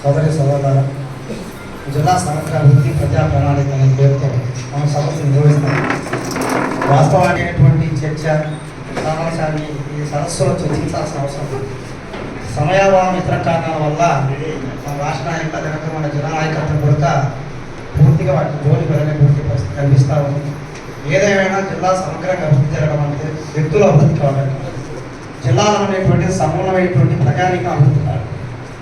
సోదరి సోదరుల జిల్లా సమగ్ర ప్రజా ప్రణాళిక అనే పేరుతో మనం సదస్సు నిర్వహిస్తాం. వాస్తవానికి చర్చ సమాచారాన్ని ఈ సదస్సులో చర్చించాల్సిన అవసరం సమయాభావం ఇతర కారణాల వల్ల మన రాష్ట్ర నాయకులు అదేవిధంగా మన జిల్లా నాయకత్వం పూర్తిగా వాటికి జోలి వెళ్ళలేటువంటి పరిస్థితి కనిపిస్తూ ఉంది. ఏదేమైనా జిల్లా సమగ్రంగా అభివృద్ధి జరగడం అంటే వ్యక్తుల అభివృద్ధి కావాలి. జిల్లాలో ఉండేటువంటి సమూలమైనటువంటి ప్రజానికి అభివృద్ధి కావాలి.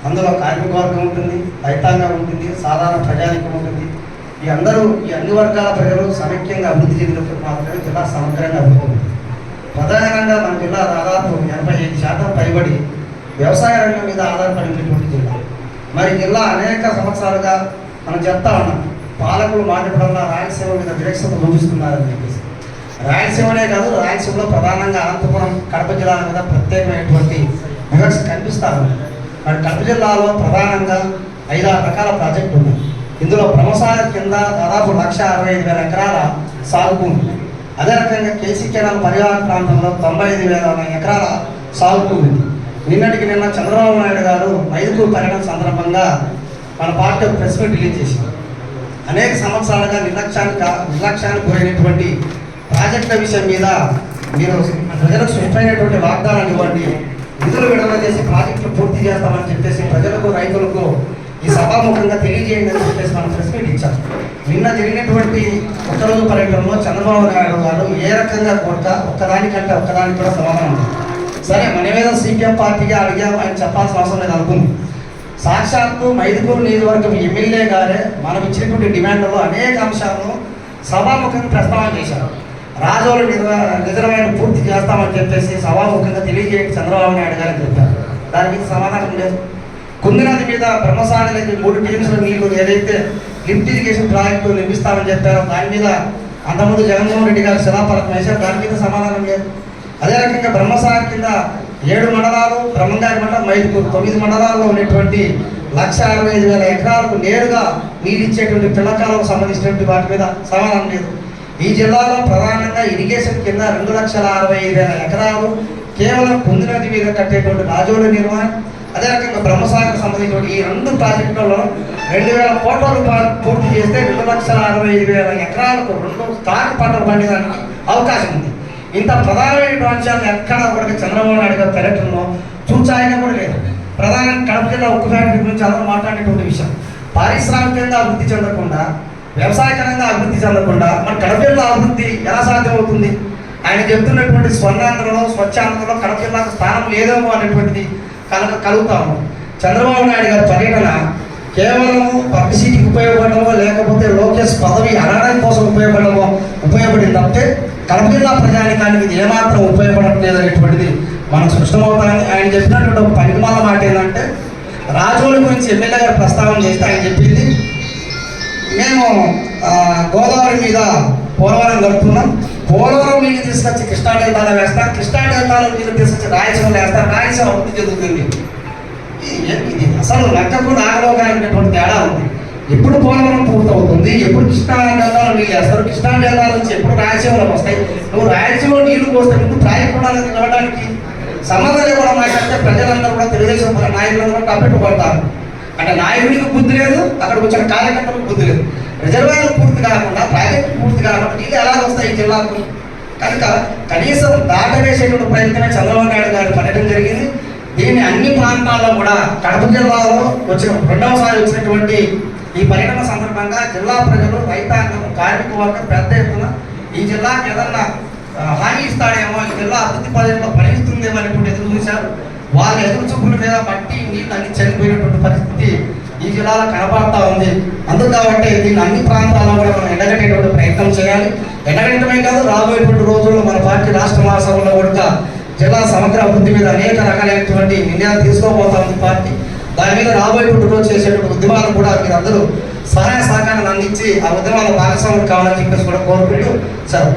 అందులో కార్మికవర్గం ఉంటుంది రైతాంగం ఉంటుంది సాధారణ ప్రజానికం ఉంటుంది. ఈ అందరూ ఈ అన్ని వర్గాల ప్రజలు సమైక్యంగా అభివృద్ధి చెందినప్పుడు మాత్రమే జిల్లా సమగ్రంగా అభివృద్ధి ప్రధానంగా మన జిల్లా దాదాపు ఎనభై ఐదు శాతం పైబడి వ్యవసాయ రంగం మీద ఆధారపడినటువంటి జిల్లా. మరి జిల్లా అనేక సంవత్సరాలుగా మనం చెప్తా ఉన్నాం పాలకులు మాట్లాడడంలో రాయలసీమ మీద వివక్షత చూపిస్తున్నారని చెప్పేసి. రాయలసీమనే కాదు రాయలసీమలో ప్రధానంగా అనంతపురం కడప జిల్లా మీద ప్రత్యేకమైనటువంటి వివక్ష కనిపిస్తా ఉంది. మరి కడప జిల్లాలో ప్రధానంగా ఐదారు రకాల ప్రాజెక్టులు ఉన్నాయి. ఇందులో ప్రమసార కింద దాదాపు లక్ష అరవై ఐదు వేల ఎకరాల సాగు భూమి ఉంది. అదే రకంగా కేసీ కెనాల్ పరివాహక ప్రాంతంలో తొంభై ఐదు వేల ఎకరాల సాగు భూమి ఉంది. నిన్నటికి నిన్న చంద్రబాబు నాయుడు గారు రైతుకు పర్యటన సందర్భంగా మన పార్టీ ప్రెస్ మీట్ రిలీజ్ చేసింది అనేక సంవత్సరాలుగా నిర్లక్ష్యానికి నిర్లక్ష్యానికి గురైనటువంటి ప్రాజెక్టుల విషయం మీద మీరు ప్రజలకు స్పష్టమైనటువంటి వాగ్దానాలు ఇవ్వండి. నిధులు విడుదల చేసి ప్రాజెక్టులు పూర్తి చేస్తామని చెప్పేసి ప్రజలకు రైతులకు ఈ సభాముఖంగా తెలియజేయండి అని చెప్పేసి మనం ప్రెస్ మీట్ ఇచ్చాం. నిన్న జరిగినటువంటి ఒక్కరోజు పర్యటనలో చంద్రబాబు నాయుడు గారు ఏ రకంగా కొరత ఒక్కదానికంటే ఒక్కదానికి కూడా సమాధానం ఉంది. సరే మన మీద సిపిఎం పార్టీగా అడిగాము ఆయన చెప్పాల్సిన అవసరం లేదు అనుకుంది సాక్షాత్తు మైదుకూరు నియోజకవర్గం ఎమ్మెల్యే గారే మనం ఇచ్చినటువంటి డిమాండ్లలో అనేక అంశాలను సభాముఖంగా ప్రస్తావన చేశారు. రాజోలు రిజర్వాయర్ పూర్తి చేస్తామని చెప్పేసి సభాముఖంగా తెలియజేయండి. చంద్రబాబు నాయుడు గారు చెప్పారు చెప్పారు. దానికి సమాధానం లేదు. కుందినది మీద బ్రహ్మసాని మూడు టీమ్స్లో నీళ్ళు ఏదైతే లిఫ్ట్ ఇరిగేషన్ ప్రాజెక్టు నిర్మిస్తామని చెప్పారో దాని మీద అంతకుముందు జగన్మోహన్ రెడ్డి గారు శిలాఫలకం వేశారు. దాని మీద సమాధానం లేదు. అదే రకంగా బ్రహ్మసాగర్ కింద ఏడు మండలాలు బ్రహ్మంగారి మండలం మైదుకూరు. తొమ్మిది మండలాల్లో ఉన్నటువంటి లక్ష అరవై ఐదు వేల ఎకరాలకు నేరుగా నీరు ఇచ్చేటువంటి పిల్లకాలకు సంబంధించినటువంటి వాటి మీద సమాధానం లేదు. ఈ జిల్లాలో ప్రధానంగా ఇరిగేషన్ కింద రెండు లక్షల అరవై ఐదు వేల ఎకరాలు కేవలం కుంది నది మీద కట్టేటువంటి రాజోడు నిర్మాణం అదే రకంగా బ్రహ్మసాగర్ సంబంధించిన ఈ రెండు ప్రాజెక్టులలో రెండు వేల కోట్ల రూపాయలు పూర్తి చేస్తే రెండు లక్షల అరవై ఐదు వేల ఎకరాలకు రెండు స్టాక్ పంటలు పండేదానికి అవకాశం ఉంది. ఇంత ప్రధానమైన అంశాలు ఎక్కడ కూడా చంద్రబాబు నాయుడు గారి పర్యటనలో చూచాయిగా కూడా లేదు. ప్రధానంగా కడప జిల్లా ఉక్కు ఫ్యాక్టరీ గురించి అందరూ మాట్లాడేటువంటి విషయం. పారిశ్రామికంగా అభివృద్ధి చెందకుండా వ్యవసాయకరంగా అభివృద్ధి చెందకుండా మన కడప జిల్లా అభివృద్ధి ఎలా సాధ్యమవుతుంది? ఆయన చెప్తున్నటువంటి స్వర్ణాంధ్రలో స్వచ్ఛాంధ్రలో కడప జిల్లాకు స్థానం లేదేమో అనేటువంటిది కనుక కలుగుతాము చంద్రబాబు నాయుడు గారి పర్యటన కేవలం పబ్లిసిటీకి ఉపయోగపడమో లేకపోతే లోకేష్ పదవి అనడం కోసం ఉపయోగపడమో ఉపయోగపడింది తప్పితే కడప జిల్లా ప్రజానికానికి ఇది ఏమాత్రం ఉపయోగపడట్లేదు అనేటువంటిది మనం స్పష్టమవుతాయని ఆయన చెప్పినటువంటి ఒక పనిమాల మాట ఏంటంటే రాజోల గురించి ఎమ్మెల్యే గారు ప్రస్తావన చేస్తే ఆయన చెప్పింది మేము గోదావరి మీద పోలవరం కడుతున్నాం పోలవరం నీళ్ళు తీసుకొచ్చి కృష్ణా డెల్టాలో వేస్తాం. కృష్ణా డెల్టాలో నీళ్ళు తీసుకొచ్చి రాయలసీమలో వేస్తాం. రాయలసీమ అభివృద్ధి చెందుతుంది ఇది అసలు లెక్కకు నాగలోకానికి తేడా ఉంది. ఎప్పుడు పోలవరం పూర్తవుతుంది? ఎప్పుడు కృష్ణా డెల్టాలో నీళ్ళు వేస్తారు? కృష్ణా డెల్టా నుంచి ఎప్పుడు రాయలసీమలోకి వస్తాయి? నువ్వు రాయలసీమలో నీళ్ళు పోస్తే ముందు ప్రాయపడాలని నిలవడానికి సమాధానం కూడా మాట్లాడితే ప్రజలందరూ కూడా తెలుగుదేశం నాయకులందరూ కప్పెట్టు పడతారు అంటే నాయకుడికి బుద్ధి లేదు అక్కడ వచ్చిన కార్యకర్తలకు బుద్ధి లేదు. రిజర్వాయర్ పూర్తి కాకుండా ప్రాజెక్టు పూర్తి కాకుండా నీళ్ళు ఎలా వస్తాయి ఈ జిల్లాకు? కనుక కనీసం దాటవేసేటువంటి ప్రయత్నమే చంద్రబాబు నాయుడు గారు పడటం జరిగింది. దీన్ని అన్ని ప్రాంతాల్లో కూడా కడప జిల్లాలో వచ్చిన రెండవసారి వచ్చినటువంటి ఈ పర్యటన సందర్భంగా జిల్లా ప్రజలు రైతాంగం కార్మిక వర్గం పెద్ద ఎత్తున ఈ జిల్లాకి ఏదన్నా హామీ ఇస్తాడేమో ఈ జిల్లా అభివృద్ధి పర్యటనలో ఫలిస్తుందేమో అనేటువంటి ఎదురు చూశారు. వాళ్ళ ఎదురు చూపుల మీద మట్టి నీళ్ళు అన్ని చనిపోయినటువంటి పరిస్థితి ఈ జిల్లాలో కనబడతా ఉంది. అందుకు కాబట్టి దీన్ని అన్ని ప్రాంతాల్లో కూడా మనం ఎండగట్టేటువంటి ప్రయత్నం చేయాలి. ఎండగట్టడమే కాదు రాబోయేటువంటి రోజుల్లో మన పార్టీ రాష్ట్ర మహాసభలో కూడా జిల్లా సమగ్ర అభివృద్ధి మీద అనేక రకాలైనటువంటి నిర్ణయాలు తీసుకోబోతా ఉంది పార్టీ. దాని మీద రాబోయేటువంటి రోజు చేసేటువంటి ఉద్యమాలు కూడా మీరు అందరూ సహాయ సహకారాన్ని అందించి ఆ ఉద్యమాల భాగస్వాములు కావాలని చెప్పేసి కూడా కోరుకుంటూ సార్